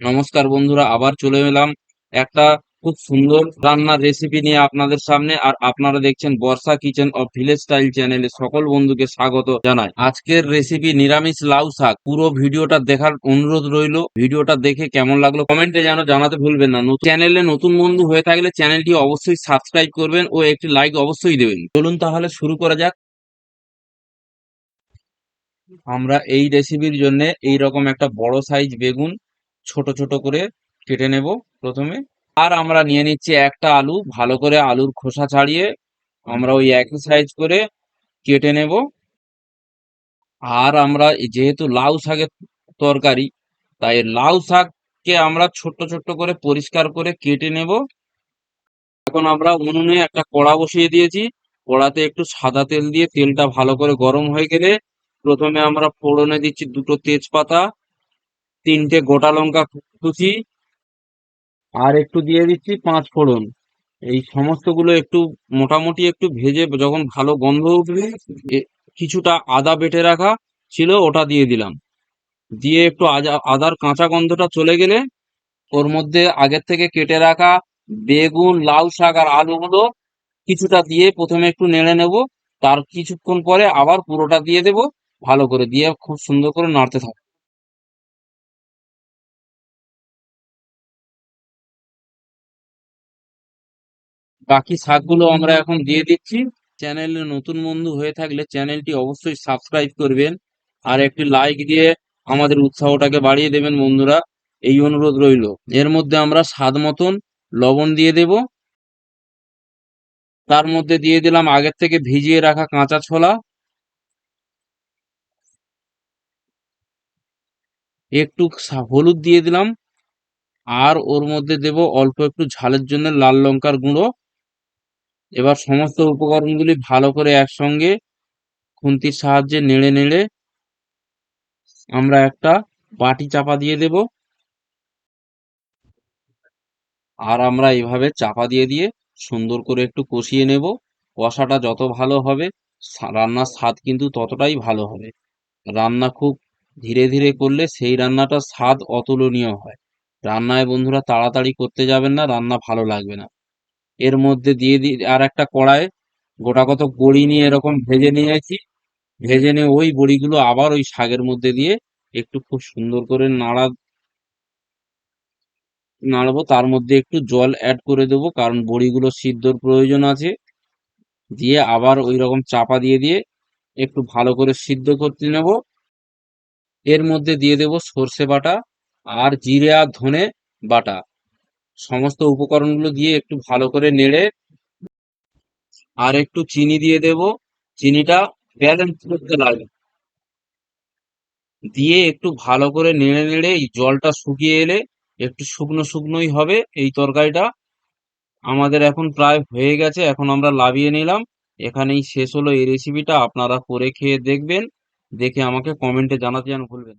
নমস্কার বন্ধুরা, আবার চলে এলাম একটা খুব সুন্দর রান্নার রেসিপি নিয়ে আপনাদের সামনে। আর আপনারা দেখছেন Barsha kitchen of village style চ্যানেলে সকল বন্ধুকে স্বাগত জানাই। আজকের রেসিপি নিরামিষ লাউ শাক। পুরো ভিডিওটা দেখার অনুরোধ রইল। ভিডিওটা দেখে কেমন লাগল কমেন্টে যেন জানাতে ভুলবেন না। নতুন চ্যানেলে নতুন বন্ধু হয়ে থাকলে চ্যানেলটি অবশ্যই সাবস্ক্রাইব করবেন ও একটি লাইক অবশ্যই দেবেন। চলুন তাহলে শুরু করা যাক। আমরা এই রেসিপির জন্য এই রকম একটা বড় সাইজ বেগুন ছোট ছোট করে কেটে নেব প্রথমে। আর আমরা নিয়ে নিচ্ছি একটা আলু, ভালো করে আলুর খোসা ছাড়িয়ে আমরা ওই একই সাইজ করে কেটে নেব। আর আমরা যেহেতু লাউ শাকের তরকারি, তাই লাউ শাককে আমরা ছোট্ট ছোট্ট করে পরিষ্কার করে কেটে নেব। এখন আমরা উনুনে একটা কড়া বসিয়ে দিয়েছি। কড়াতে একটু সাদা তেল দিয়ে তেলটা ভালো করে গরম হয়ে গেলে প্রথমে আমরা ফোড়নে দিচ্ছি দুটো তেজপাতা তিনটে গোটা লঙ্কা কুচি আর একটু দিয়ে দিচ্ছি পাঁচ ফোড়ন। এই সমস্তগুলো একটু মোটামুটি একটু ভেজে যখন ভালো গন্ধ উঠবে কিছুটা আদা বেটে রাখা ছিল ওটা দিয়ে দিলাম। দিয়ে একটু আদার কাঁচা গন্ধটা চলে গেলে ওর মধ্যে আগের থেকে কেটে রাখা বেগুন, লাউ শাক আর আলুগুলো কিছুটা দিয়ে প্রথমে একটু নেড়ে নেব। তার কিছুক্ষণ পরে আবার পুরোটা দিয়ে দেব। ভালো করে দিয়ে খুব সুন্দর করে নাড়তে থাকব। বাকি শাকগুলো আমরা এখন দিয়ে দিচ্ছি। চ্যানেলে নতুন বন্ধু হয়ে থাকলে চ্যানেলটি অবশ্যই সাবস্ক্রাইব করবেন আর একটি লাইক দিয়ে আমাদের উৎসাহটাকে বাড়িয়ে দেবেন বন্ধুরা। এই অনুরোধ রইল। এর মধ্যে আমরা স্বাদ মতন লবণ দিয়ে দেব। তার মধ্যে দিয়ে দিলাম আগের থেকে ভিজিয়ে রাখা কাঁচা ছোলা। একটু হলুদ দিয়ে দিলাম। আর ওর মধ্যে দেব অল্প একটু ঝালের জন্য লাল লঙ্কার গুঁড়ো। এবার সমস্ত উপকরণগুলি ভালো করে একসঙ্গে খুন্তির সাহায্যে নেড়ে নেড়ে আমরা একটা বাটি চাপা দিয়ে দেব। আর আমরা এইভাবে চাপা দিয়ে দিয়ে সুন্দর করে একটু কষিয়ে নেব। কষাটা যত ভালো হবে রান্নার স্বাদ কিন্তু ততটাই ভালো হবে। রান্না খুব ধীরে ধীরে করলে সেই রান্নাটার স্বাদ অতুলনীয় হয়। রান্নায় বন্ধুরা তাড়াতাড়ি করতে যাবেন না, রান্না ভালো লাগবে না। এর মধ্যে দিয়ে দিই আর একটা কড়ায় গোটা কত বড়ি নিয়ে এরকম ভেজে নিয়েছি। ভেজে নিয়ে ওই বড়িগুলো আবার ওই শাকের মধ্যে দিয়ে একটু খুব সুন্দর করে নাড়া, নাড়বো। তার মধ্যে একটু জল অ্যাড করে দেবো, কারণ বড়িগুলো সিদ্ধর প্রয়োজন আছে। দিয়ে আবার ওই রকম চাপা দিয়ে দিয়ে একটু ভালো করে সিদ্ধ করতে নেব। এর মধ্যে দিয়ে দেব সর্ষে বাটা আর জিরে আর ধনে বাটা। সমস্ত উপকরণগুলো দিয়ে একটু ভালো করে নেড়ে আর একটু চিনি দিয়ে দেব। চিনিটা ব্যালেন্স করতে লাগে দিয়ে একটু ভালো করে নেড়ে নেড়ে এই জলটা শুকিয়ে এলে একটু শুকনো শুকনোই হবে এই তরকারিটা। আমাদের এখন প্রায় হয়ে গেছে, এখন আমরা লাভিয়ে নিলাম। এখানেই শেষ হলো এই রেসিপিটা আপনারা করে খেয়ে দেখবেন। দেখে আমাকে কমেন্টে জানাতে যেন ভুলবেন।